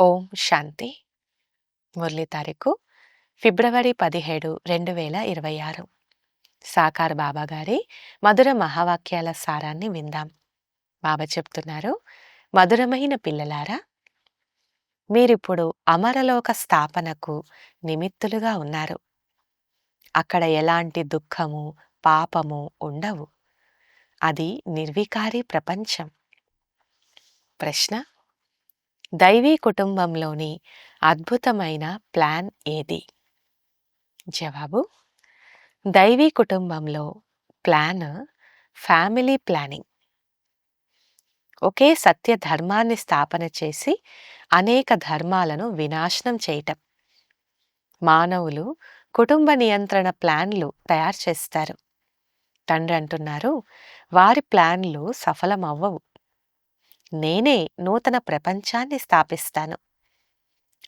ఓం శాంతి. మురళి తారీఖు ఫిబ్రవరి పదిహేడు రెండు వేల ఇరవై ఆరు. సాకార్ బాబా గారి మధుర మహావాక్యాల సారాన్ని విందాం. బాబా చెప్తున్నారు మధురమైన పిల్లలారా మీరిప్పుడు అమరలోక స్థాపనకు నిమిత్తులుగా ఉన్నారు. అక్కడ ఎలాంటి దుఃఖము పాపము ఉండవు. అది నిర్వికారి ప్రపంచం. ప్రశ్న దైవీ కుటుంబంలోని అద్భుతమైన ప్లాన్ ఏది? జవాబు దైవీ కుటుంబంలో ప్లాన్ ఫ్యామిలీ ప్లానింగ్. ఒకే సత్య ధర్మాన్ని స్థాపన చేసి అనేక ధర్మాలను వినాశనం చేయటం. మానవులు కుటుంబ నియంత్రణ ప్లాన్లు తయారు చేస్తారు. తండ్రి అంటున్నారు వారి ప్లాన్లు సఫలమవ్వవు. నేనే నూతన ప్రపంచాన్ని స్థాపిస్తాను.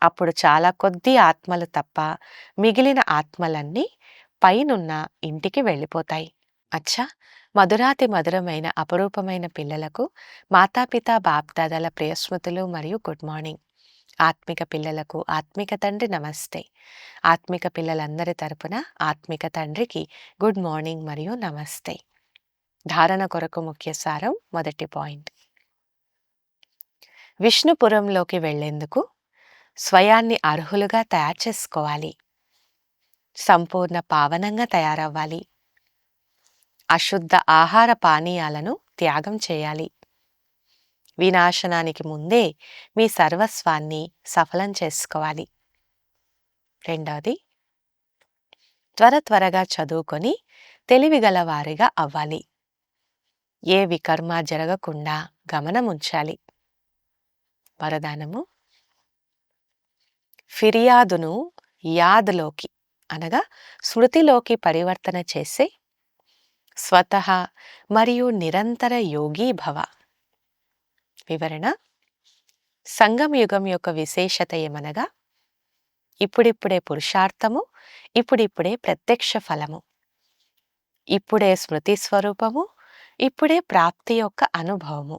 అప్పుడు చాలా కొద్ది ఆత్మలు తప్ప మిగిలిన ఆత్మలన్నీ పైనున్న ఇంటికి వెళ్ళిపోతాయి. అచ్చా! మధురాతి మధురమైన అపరూపమైన పిల్లలకు మాతాపిత బాప్దాదాల ప్రియస్మృతులు మరియు గుడ్ మార్నింగ్. ఆత్మిక పిల్లలకు ఆత్మిక తండ్రి నమస్తే. ఆత్మిక పిల్లలందరి తరపున ఆత్మిక తండ్రికి గుడ్ మార్నింగ్ మరియు నమస్తే. ధారణ కొరకు ముఖ్య సారం మొదటి పాయింట్. విష్ణుపురంలోకి వెళ్ళేందుకు స్వయాన్ని అర్హులుగా తయారు చేసుకోవాలి. సంపూర్ణ పావనంగా తయారవ్వాలి. అశుద్ధ ఆహార పానీయాలను త్యాగం చేయాలి. వినాశనానికి ముందే మీ సర్వస్వాన్ని సఫలం చేసుకోవాలి. రెండవది త్వర త్వరగా చదువుకొని తెలివిగలవారిగా అవ్వాలి. ఏ వికర్మ జరగకుండా గమనముంచాలి. వరదానము ఫిర్యాదును యాద్లోకి అనగా స్మృతిలోకి పరివర్తన చేసి స్వతహ మరియు నిరంతర యోగీ భవ. వివరణ సంగం యుగం యొక్క విశేషత ఏమనగా ఇప్పుడిప్పుడే పురుషార్థము ఇప్పుడిప్పుడే ప్రత్యక్ష ఫలము. ఇప్పుడే స్మృతి స్వరూపము ఇప్పుడే ప్రాప్తి యొక్క అనుభవము.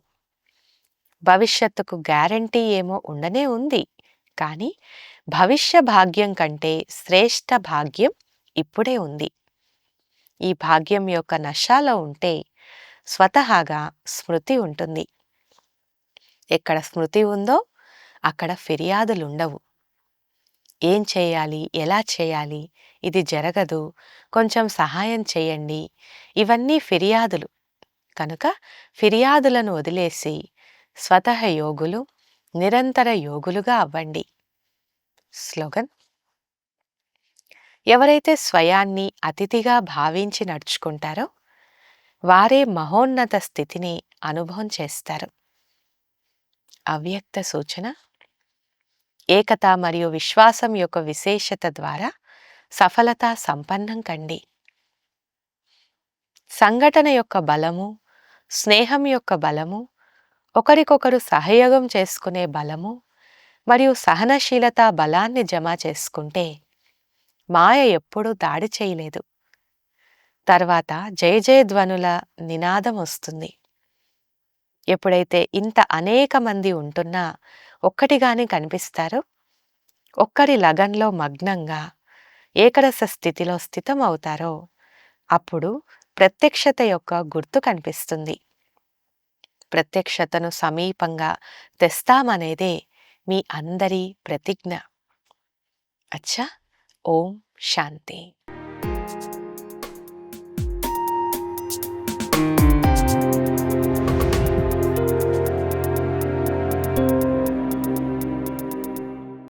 భవిష్యత్తుకు గ్యారంటీ ఏమో ఉండనే ఉంది. కానీ భవిష్య భాగ్యం కంటే శ్రేష్ఠ భాగ్యం ఇప్పుడే ఉంది. ఈ భాగ్యం యొక్క నశాలో ఉంటే స్వతహాగా స్మృతి ఉంటుంది. ఎక్కడ స్మృతి ఉందో అక్కడ ఫిర్యాదులుండవు. ఏం చేయాలి? ఎలా చేయాలి? ఇది జరగదు. కొంచెం సహాయం చేయండి. ఇవన్నీ ఫిర్యాదులు. కనుక ఫిర్యాదులను వదిలేసి స్వతహ యోగులు నిరంతర యోగులుగా అవ్వండి. స్లోగన్. ఎవరైతే స్వయాన్ని అతిథిగా భావించి నడుచుకుంటారో వారే మహోన్నత స్థితిని అనుభవం చేస్తారు. అవ్యక్త సూచన. ఏకత మరియు విశ్వాసం యొక్క విశేషత ద్వారా సఫలత సంపన్నం కండి. సంఘటన యొక్క బలము స్నేహం యొక్క బలము ఒకరికొకరు సహయోగం చేసుకునే బలము మరియు సహనశీలత బలాన్ని జమ చేసుకుంటే మాయ ఎప్పుడూ దాడి చేయలేదు. తర్వాత జయ జయధ్వనుల నినాదం వస్తుంది. ఎప్పుడైతే ఇంత అనేక మంది ఉంటున్నా ఒక్కటిగానే కనిపిస్తారో. ఒక్కరి లగన్లో మగ్నంగా ఏకరస స్థితిలో స్థితం అవుతారో అప్పుడు ప్రత్యక్షత యొక్క గుర్తు కనిపిస్తుంది. ప్రత్యక్షతను సమీపంగా తెస్తామనేదే మీ అందరి ప్రతిజ్ఞ. అచ్చా! ఓం శాంతి.